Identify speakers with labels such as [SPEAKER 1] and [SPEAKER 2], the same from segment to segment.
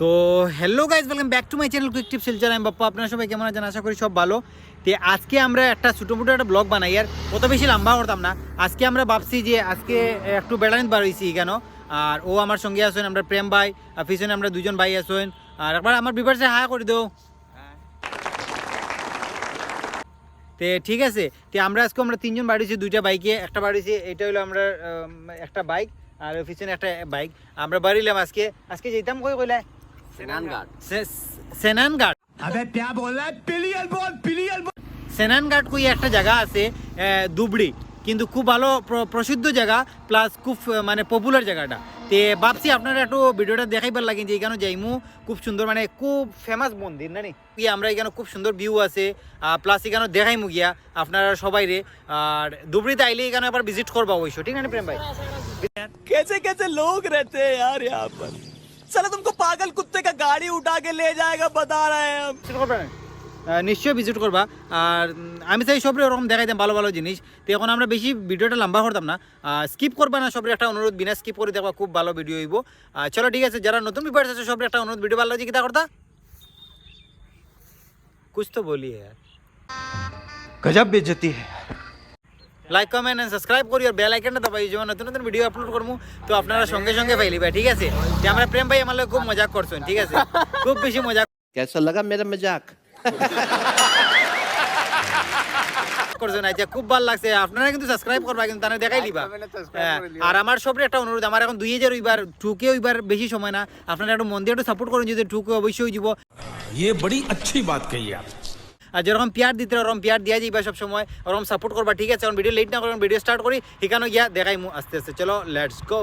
[SPEAKER 1] তো hello guys welcome back to my channel quick tip Silchar আমি বাপ্পা আপনার সবাই কেমন আছেন? আশা করি সব ভালো। তো আজকে আমরা একটা ছোটো মোটো একটা ব্লগ বানাই, আর অত বেশি লম্বা করতাম না। আজকে আমরা ভাবছি যে আজকে একটু বেড়ানিত বার হয়েছি কেন? আর ও আমার সঙ্গে আসেন আমরা প্রেম ভাই, আর পিছনে আমরা দুজন ভাই আসেন আর একবার আমার বিভার্সে হায়া করে দেও। তে ঠিক আছে, তে আমরা আজকে আমরা তিনজন বাড়িছি দুইটা বাইকে একটা বাড়িছি এটা হলো আমরা একটা বাইক আর পিছনে একটা বাইক আমরা বাড়িলাম আজকে। আজকে যেতাম কই কইলে?
[SPEAKER 2] সেনানঘাট
[SPEAKER 1] সেনানঘাট কই একটা জায়গা আছে দুবড়ি কিন্তু খুব ভালো প্রসিদ্ধ জায়গা প্লাস খুব মানে পপুলার জায়গাটা তে ভাবছি আপনারা একটু ভিডিওটা দেখাইবার লাগে যে এখানে যাইমু খুব সুন্দর মানে খুব ফেমাস মন্দির না কি আমরা এখানে খুব সুন্দর ভিউ আছে প্লাস এখানে দেখাইমু গিয়া আপনারা সবাই রে আর দুবড়িতে আইলে এখানে আবার ভিজিট করবা অবশ্য ঠিক আছে প্রেম ভাই
[SPEAKER 3] কেছে কেছে লোক রেতে আর यहाँ पर साला तुमको पागल कुत्ते का गाड़ी उठा के ले जाएगा बता रहे हैं हम
[SPEAKER 1] ভিজিট করবা না? আহ, নিশ্চয়ই ভিজিট করবা আর উম, আমি চাই সবরে ওরকম দেখাইতাম ভালো ভালো জিনিস তো এখন আমরা বেশি ভিডিওটা লম্বা করতাম না স্কিপ করবা না সবরে একটা অনুরোধ বিনা স্কিপ করে দেখবা খুব ভালো ভিডিও হইব আহ, চলো ঠিক আছে যারা নতুন ভিডিও আছে সবরে একটা অনুরোধ ভিডিও ভালো লাগছে কিতা করতা কুছ তো বলি यार
[SPEAKER 3] गजब बेइज्जती है
[SPEAKER 1] লাইক কমেন্ট এন্ড সাবস্ক্রাইব করি আর বেল আইকনটা দবাই যখন নতুন নতুন ভিডিও আপলোড করবো তো আপনারা সঙ্গে সঙ্গে পাইলিবা ঠিক আছে যে আমরা প্রেম ভাই আমার লগে খুব মজাক করছেন ঠিক আছে খুব বেশি মজাক
[SPEAKER 2] कैसा लगा मेरा मजाक
[SPEAKER 1] করছেন আচ্ছা খুব ভালো লাগছে আপনারা কিন্তু সাবস্ক্রাইব করবা কিন্তু তারা দেখাই দিবা হ্যাঁ, আর আমার সবরে একটা অনুরোধ আমার এখন দুই হাজার ওইবার টুকে ওইবার বেশি সময় না আপনারা একটু মন দিয়ে একটু সাপোর্ট করুন যদি টুকে অবশ্যই যাব
[SPEAKER 4] ये बड़ी अच्छी बात कही आप
[SPEAKER 1] আর যেরকম পিয়ার দিতে ওরকম পিয়ার দিয়া যাইবা সব সময় ওরকম সাপোর্ট করবা, ঠিক আছে? এখন ভিডিও লেট না করুন ভিডিও স্টার্ট করি এখানে গিয়া দেখাই আস্তে আস্তে। চলো লেটস গো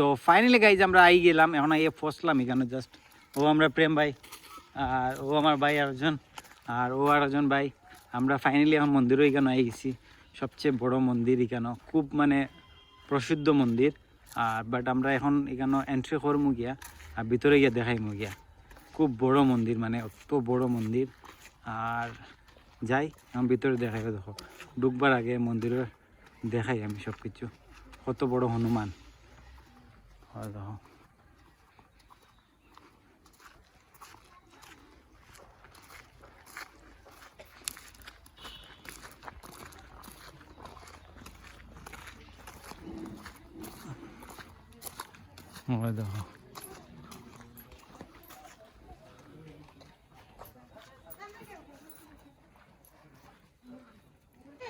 [SPEAKER 1] তো ফাইনালি গাইজ আমরা আই গেলাম। এখন আইয়ে ফসলাম এখানে জাস্ট ও আমরা প্রেম ভাই, আর ও আমার ভাই আরজন আর ও আরজন ভাই। আমরা ফাইনালি এখন মন্দিরও এখানে আই গেছি। সবচেয়ে বড় মন্দির এখানে। খুব মানে প্রসিদ্ধ মন্দির। আর বাট আমরা এখন এখানে এন্ট্রি করব গিয়া, আর ভিতরে গিয়া দেখাইমু গিয়া। খুব বড় মন্দির মানে অত বড় মন্দির। আর যাই, এখন ভিতরে দেখাই দেখো। ঢুকবার আগে মন্দিরে দেখাই আমি সব কিছু কত বড় হনুমান। आ रहा हूँ।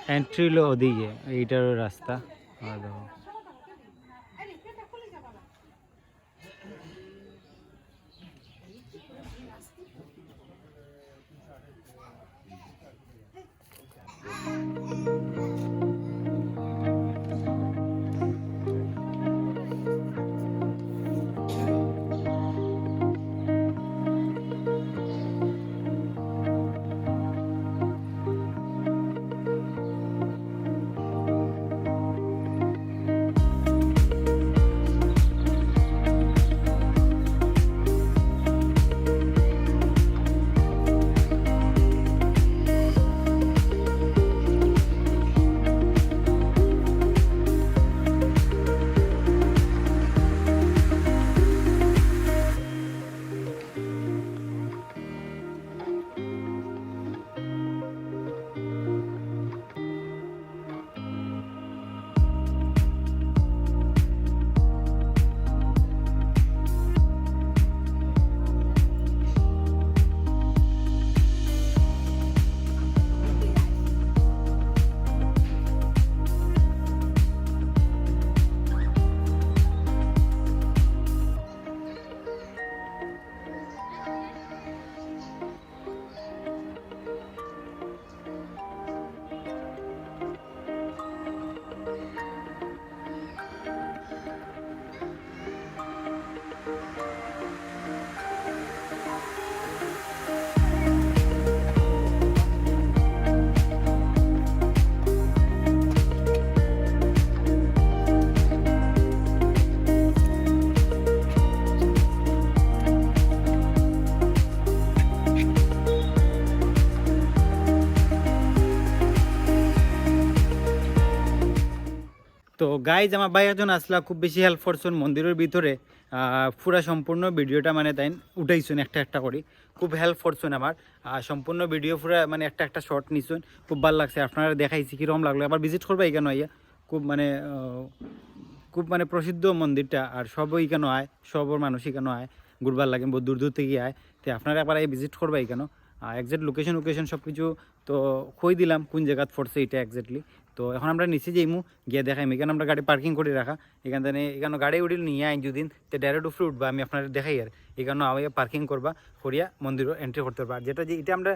[SPEAKER 1] एंट्री लो दीजिए यार रास्ता। आ গাইজ আমার ভাই একজন আসলা, খুব বেশি হেল্প করছেন মন্দিরের ভিতরে। পুরা সম্পূর্ণ ভিডিওটা মানে তাই উঠাইছেন একটা একটা করে। খুব হেল্প করছেন আমার। সম্পূর্ণ ভিডিও পুরা মানে একটা একটা শর্ট নিছেন। খুব ভালো লাগছে, আপনারা দেখাইছি কীরকম লাগল। আবার ভিজিট করবা এখানে আইয়া? খুব মানে খুব মানে প্রসিদ্ধ মন্দিরটা, আর সবই কেন আয়? সবর মানুষ কেন আয়? ঘুরবার লাগে বহু দূর দূর থেকে আয়। তো আপনারা একবার এই ভিজিট করবা এখানে একজ্যাক্ট লোকেশন লোকেশন সব কিছু তো কই দিলাম, কোন জায়গাত পড়ছে এটা একজ্যাক্টলি তো এখন আমরা নিচে যাইমু, গিয়ে দেখাইম। এখানে আমরা গাড়ি পার্কিং করে রাখা। এখান থেকে এখানে গাড়ি উঠিল নিয়ে আইন দুদিন তো ডাইরেক্ট উফরে উঠবা, আমি আপনার দেখাই আর। এখানে আওয়াইয়া পার্কিং করবা, করিয়া মন্দিরও এন্ট্রি করতে পারবা। যেটা যে এটা আমরা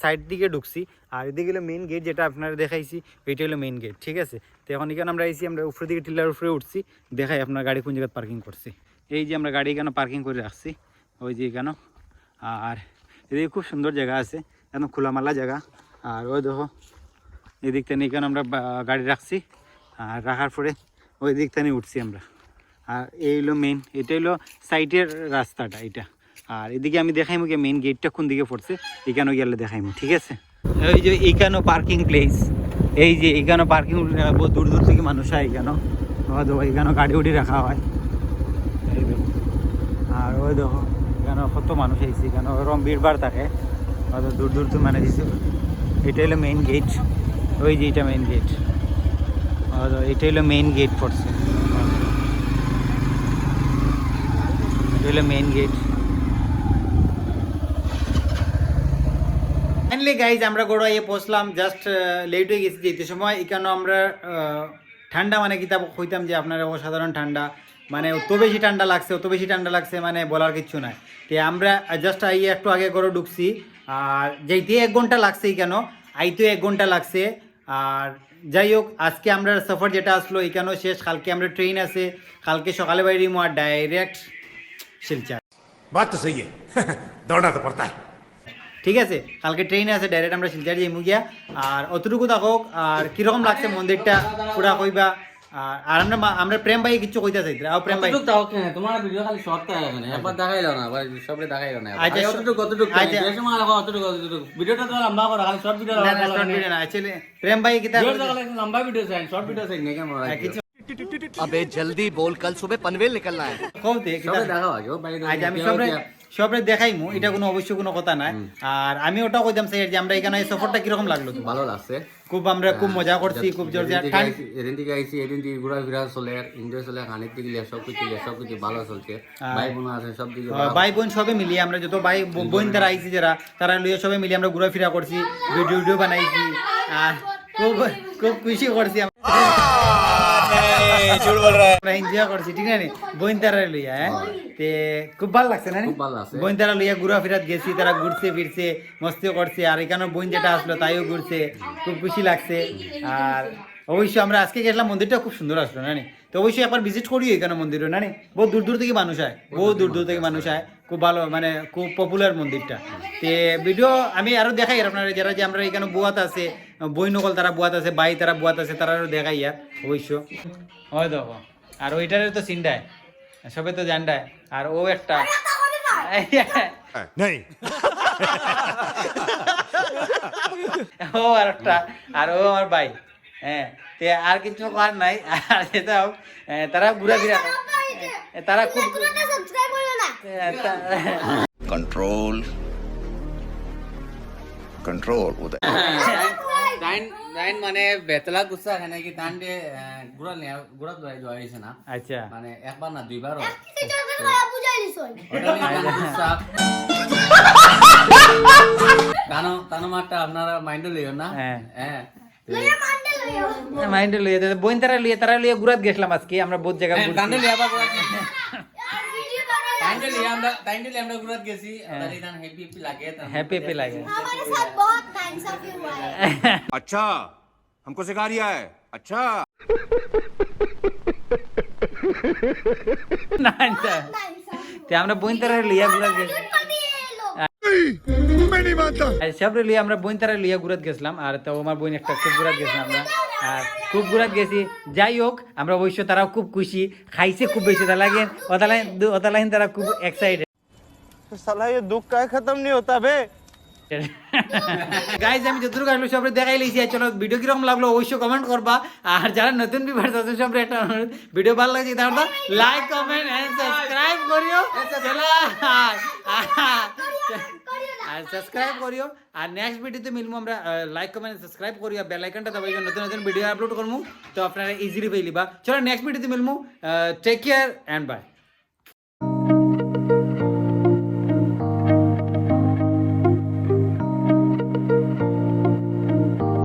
[SPEAKER 1] সাইড দিকে ঢুকছি, আর এদিকে হলো মেইন গেট যেটা আপনারা দেখাইছি, এটা হলো মেইন গেট ঠিক আছে? তো এখন এখানে আমরা আইছি, আমরা উপরের দিকে টিলার উপরে উঠছি, দেখাই আপনার গাড়ি কোন জায়গায় পার্কিং করছি। এই যে আমরা গাড়ি এখানে পার্কিং করে রাখছি, ওই যে এখানে। আর এদিকে খুব সুন্দর জায়গা আছে একদম খোলামালা জায়গা। আর ওই দেখো এদিক থেকে এখানে আমরা গাড়ি রাখছি? আর রাখার পরে ওই দিক থেকে উঠছি আমরা। আর এই হলো মেন এটা হলো সাইডের রাস্তাটা এটা। আর এদিকে আমি দেখাইমু কি মেন গেটটা কোন দিকে পড়ছে, এখানেও গেলে দেখাইমু, ঠিক আছে? এই যে এইখানেও পার্কিং প্লেস এই যে এইখানেও পার্কিং দূর দূর থেকে মানুষ হয় এখানেও। দেখো, এখানেও গাড়ি উড়ি রাখা হয়। আর ওই দেখো এখানে কত মানুষ আইছে এখানে ওরকম ভিড়ভাড় থাকে। দূর দূর তো মানে দিছে এটা হলো মেইন গেট ওই যে এটা মেন গেট আর এটা হলো মেন গেট পড়ছে এটা হলো মেইন গেট ফাইনালি গাইজ আমরা গোড়াইয়ে পৌঁছলাম। জাস্ট লেট হয়ে গেছি যেতে সময়। এখানে আমরা ঠান্ডা মানে কিতাব কইতাম যে আপনার অসাধারণ ঠান্ডা। মানে অত বেশি ঠান্ডা লাগছে, অত বেশি ঠান্ডা লাগছে মানে বলার কিচ্ছু নাই। তো আমরা জাস্ট আইয়ে একটু আগে করে ঢুকছি। আর যেইতে এক ঘণ্টা লাগছে কেন? আইতে এক ঘণ্টা লাগছে। আর যাই হোক আজকে আমরা সফর যেটা আসলো এখানেও শেষ। কালকে আমরা ট্রেন আছে। কালকে সকালে বাইরে মার ডাইরেক্ট শিলচার।
[SPEAKER 4] বাত তো সহি দৌড়াতে পড়তা
[SPEAKER 1] ঠিক আছে কালকে ট্রেনে আছে ডাইরেক্ট আমরা শিলচার যাইমু মুগিয়া আর অতটুকু থাকুক আর কীরকম লাগছে মন্দিরটা পুরা কইবা? আর আর আমরা মা- আমরা প্রেম ভাই কিছু কইতে চাইতে আর প্রেম ভাই
[SPEAKER 5] কতটুক তাও কেন তোমার ভিডিও খালি শর্ট থাকে এখানে একবার দেখাইলো না আবার সবরে দেখাইলো না
[SPEAKER 1] আচ্ছা,
[SPEAKER 5] আচ্ছা কতটুক কতটুক
[SPEAKER 1] আচ্ছা।
[SPEAKER 5] যে সময় লাগো অতটুক অতটুক ভিডিওটা তো লম্বা করো খালি শর্ট ভিডিও
[SPEAKER 1] না না
[SPEAKER 5] লাগো
[SPEAKER 1] short video না actually প্রেম ভাই কিতা
[SPEAKER 5] ভিডিওটা খালি লম্বা ভিডিও চাই শর্ট ভিডিও চাই না কেমন
[SPEAKER 1] আর কিছু
[SPEAKER 2] अबे जल्दी बोल कल सुबह पनवेल निकलना है
[SPEAKER 1] কওতে কিতা
[SPEAKER 5] সবরে দেখাও আগে ও বাইরে
[SPEAKER 1] আজ আমি সবরে দেখাইমু এটা কোনো অবশ্য কোনো কথা নাই। আর আমি ওটাও কইতাম স্যার যে আমরা এখানে এই সফরটা কীরকম লাগল
[SPEAKER 5] ভালো লাগছে।
[SPEAKER 1] খুব আমরা খুব মজা করছি খুব জোর
[SPEAKER 5] যেদিন থেকে আইছি- থেকে এদিন থেকে ঘোরা ফিরা চলে এনজয় চলে খানির দিকে লিয়ে সব কিছু লিয়ে সব কিছু ভালো চলছে। ভাই বোন আছে সব দিকে।
[SPEAKER 1] ভাই বোন সবে মিলিয়ে আমরা যত ভাই বোন তারা আইছি যারা তারা লইয়া সবে মিলিয়ে আমরা ঘোরাফেরা করছি ভিডিও ভিডিও বানাইছি। আর খুব খুব খুশি করছি আমরা। এনজয় করছি ঠিক আছে বোন তারা লইয়া হ্যাঁ? তে খুব ভালো লাগছে না
[SPEAKER 5] খুব ভালো লাগছে।
[SPEAKER 1] বোন তারা লইয়া ঘোরাফেরাত গেছি তারা ঘুরছে ফিরছে মস্তিও করছে আর এখানে বোন যেটা আসলো তাইও ঘুরছে খুব খুশি লাগছে। আর অবশ্যই আমরা আজকে গেছিলাম মন্দিরটা খুব সুন্দর আসলো না তো অবশ্যই একবার ভিজিট করি এখানে মন্দিরে না নি? বহু দূর দূর থেকে মানুষ হয় বহু দূর দূর থেকে মানুষ হয় খুব ভালো মানে খুব পপুলার মন্দিরটা। তে ভিডিও আমি আরও দেখাই আপনারা যারা যে আমরা এখানে বুয়াত আছে বই নকল তারা বুয়াত আছে বাই তারা বুয়াত আছে তারা আরও দেখাই আর অবশ্য। হয় দেখো। আর ওইটারে তো চিন্তায় সবে তো জানডায় আর ও একটা ও আর একটা আর ও আমার ভাই হ্যাঁ তে আর কিছু করার নাই। আর যেটা তারা ঘুরা ফিরা তারা খুব
[SPEAKER 6] সাবস্ক্রাইব করো না
[SPEAKER 1] এ, তা-
[SPEAKER 7] control control উদয়
[SPEAKER 5] টাইম টাইম মানে বেতলা গুছা কি নিয়ে না?
[SPEAKER 1] আচ্ছা।
[SPEAKER 5] মানে একবার না দুইবার
[SPEAKER 6] বুঝাই
[SPEAKER 5] তানো আপনারা মাইন্ডে লইও না
[SPEAKER 1] হ্যাঁ।
[SPEAKER 5] হ্যাঁ
[SPEAKER 1] মাইন্ডে লইয়ে তারা লইয়ে তারা লইয়ে ঘুরাত গেছিলাম আজকে আমরা বহুত জায়গা ঘুরছি
[SPEAKER 5] টাইমটা লিয়ে আবার
[SPEAKER 6] আর ভিডিও বানাই
[SPEAKER 5] টাইমটা লিয়ে আমরা টাইমটা লিয়ে আমরা ঘুরাত গেছি তাহলে ইদান হ্যাপি হ্যাপি লাগে
[SPEAKER 1] হ্যাপি হ্যাপি লাগে
[SPEAKER 6] हमारे साथ बहुत थैंक्स ऑफ यू भाई
[SPEAKER 4] अच्छा हमको सिखा रिया है अच्छा
[SPEAKER 1] না না।
[SPEAKER 6] थैंक्स ऑफ यू
[SPEAKER 1] তে আমরা বোন তারা লইয়া ঘুরাত গেছি
[SPEAKER 6] करती है ये लोग
[SPEAKER 4] मैं नहीं मानता
[SPEAKER 1] আর সবরে লিয়ে আমরা বোন তারা লিয়া ঘুরাত গেছিলাম আর তো আমার বোন একটা খুব ঘুরাত গেছিলাম আমরা আর খুব ঘুরাত গেছি যাই হোক আমরা অবশ্য তারাও খুব খুশি খাইছে খুব বেশি তারা লাগে ওটা লাইন ওটা লাইন তারা খুব এক্সাইটেড
[SPEAKER 3] साला ये दुख का खत्म नहीं होता बे
[SPEAKER 1] গাইজ আমি যতটুকু আসলো সবরে দেখাই লিছি আর চলো ভিডিও কিরকম লাগলো অবশ্যই কমেন্ট করবা আর যারা নতুন বিভার তাদের সবরে একটা অনুরোধ ভিডিও ভালো লাগছে তাহলে লাইক কমেন্ট এন্ড সাবস্ক্রাইব করিও চলো আর সাবস্ক্রাইব করিও। আর নেক্সট ভিডিওতে মিলবো আমরা লাইক কমেন্ট সাবস্ক্রাইব করিও। বেল আইকনটা দবাই নতুন নতুন ভিডিও আপলোড করব তো আপনারা ইজিলি পেয়ে লিবা চলো নেক্সট ভিডিওতে মিলবো টেক কেয়ার এন্ড বাই